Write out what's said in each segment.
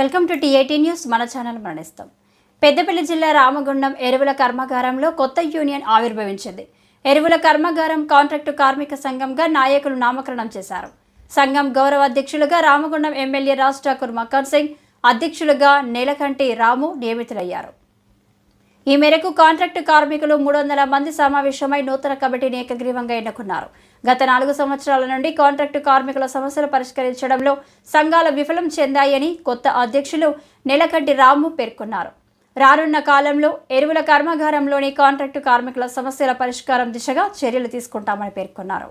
Welcome to TIT news. మన channel మరణిస్తాం. పెద్దపల్లి జిల్లా రామగుండం ఎరువుల కర్మాగారంలో కొత్త యూనియన్ ఆవిర్భవించింది. ఎరువుల కర్మాగారం కాంట్రాక్టు కార్మిక సంఘంగా నాయకులు నామకరణం చేశారు. సంఘం గౌరవ అధ్యక్షులుగా రామగుండం ఎమ్మెల్యే రాజ్ ఠాకూర్ మక్కన్ సింగ్ అధ్యక్షులుగా నీలకంటి రాము నియమితులయ్యారు. ఈ మేరకు కాంట్రాక్టు కార్మికులు మూడు వందల మంది సమావేశమై నూతన కమిటీని ఏకగ్రీవంగా ఎన్నుకున్నారు. గత నాలుగు సంవత్సరాల నుండి కాంట్రాక్టు కార్మికుల సమస్యలు పరిష్కరించడంలో సంఘాలు విఫలం చెందాయని కొత్త అధ్యక్షులు నెలకంటి రాము పేర్కొన్నారు. రానున్న కాలంలో ఎరువుల కర్మాగారంలోని కాంట్రాక్టు కార్మికుల సమస్యల పరిష్కారం దిశగా చర్యలు తీసుకుంటామని పేర్కొన్నారు.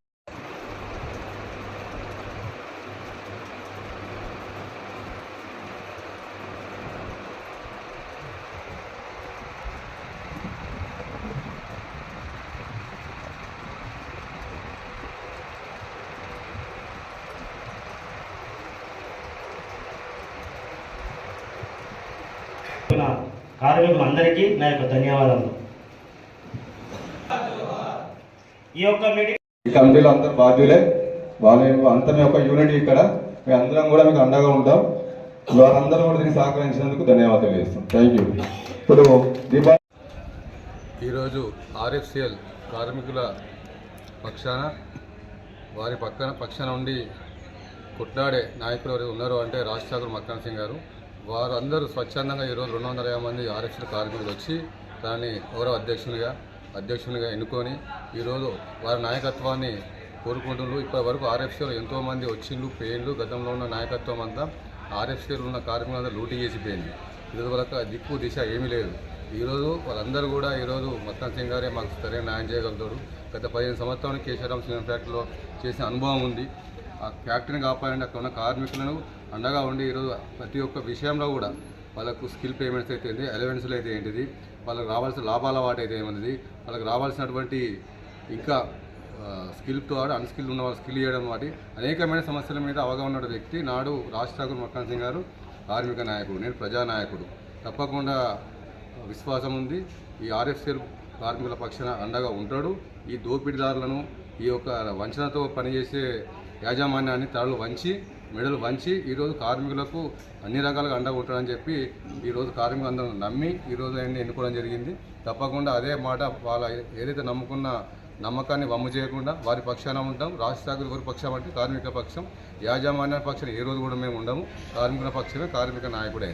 నా కార్మికులందరికీ నా యొక్క ధన్యవాదాలు ఈ యొక్క మీటింగ్ కమిటీలో అందరు బాధ్యులే. వాళ్ళ అంత మీ యొక్క యూనిట్ ఇక్కడ. మీ అందరం కూడా మీకు అండగా ఉంటాం. వారందరూ కూడా దీనికి సహకరించినందుకు ధన్యవాదాలు తెలియజేస్తాం థ్యాంక్ యూ ఇప్పుడు దీపా ఈరోజు ఆర్ఎఫ్సిఎల్ కార్మికుల పక్షాన వారి పక్కన పక్షాన ఉండి కొట్లాడే నాయకులు ఎవరు ఉన్నారో అంటే రాజ్ ఠాకూర్ మక్కాన్ సింగ్ గారు. వారందరూ స్వచ్ఛందంగా ఈరోజు రెండు వందల యాభై మంది ఆర్ఎఫ్సిఎల్ కార్మికులు వచ్చి దాన్ని గౌరవ అధ్యక్షునిగా అధ్యక్షునిగా ఎన్నుకొని ఈరోజు వారి నాయకత్వాన్ని కోరుకుంటున్నారు. ఇప్పటి వరకు ఆర్ఎఫ్సీలో ఎంతోమంది వచ్చిండ్రు పేర్లు గతంలో ఉన్న నాయకత్వం అంతా ఆర్ఎఫ్సీలో ఉన్న కార్మికులంతా లూటీ చేసిపోయింది ఇదివరకు వరకు దిక్కు దిశ ఏమీ లేదు. ఈరోజు వాళ్ళందరూ కూడా ఈరోజు మొత్తం సింగ్ గారే మాకు సరైన న్యాయం చేయగలుగుతాడు గత పదిహేను సంవత్సరాలు కేశవరామ్ సిమెంట్ ఫ్యాక్టరీలో చేసిన అనుభవం ఉంది. ఆ ఫ్యాక్టరీని కాపాడండి అక్కడ ఉన్న కార్మికులను అండగా ఉండి ఈరోజు ప్రతి ఒక్క విషయంలో కూడా వాళ్ళకు స్కిల్ పేమెంట్స్ అయితే ఏంటి అలవెన్స్లు అయితే ఏంటిది వాళ్ళకి రావాల్సిన లాభాల వాటి అయితే ఏమన్నది వాళ్ళకి రావాల్సినటువంటి ఇంకా స్కిల్తో ఆడు అన్స్కిల్ ఉన్న వాళ్ళు స్కిల్ చేయడం వాటి అనేకమైన సమస్యల మీద అవగాహన ఉన్న వ్యక్తి నాడు రాజ్ ఠాకూర్ మక్కాన్ సింగ్ గారు కార్మిక నాయకుడు నేను ప్రజానాయకుడు. తప్పకుండా విశ్వాసం ఉంది ఈ ఆర్ఎఫ్సిఎల్ కార్మికుల పక్షాన అండగా ఉంటాడు. ఈ దోపిడీదారులను ఈ యొక్క వంచనతో పనిచేసే యాజమాన్యాన్ని తరలు వంచి మెడలు వంచి ఈరోజు కార్మికులకు అన్ని రకాలుగా అండగా ఉంటాడని చెప్పి ఈరోజు కార్మికులు అందరూ నమ్మి ఈరోజు ఆయన్ని ఎన్నుకోవడం జరిగింది. తప్పకుండా అదే మాట వాళ్ళ ఏదైతే నమ్ముకున్న నమ్మకాన్ని వమ్ము చేయకుండా వారి పక్షాన ఉంటాం. రాష్ట్ర ఠాకూర్ పక్షం అంటే కార్మిక పక్షం. యాజమాన్య పక్షం ఏ రోజు కూడా మేము ఉండము. కార్మికుల పక్షమే కార్మిక నాయకుడే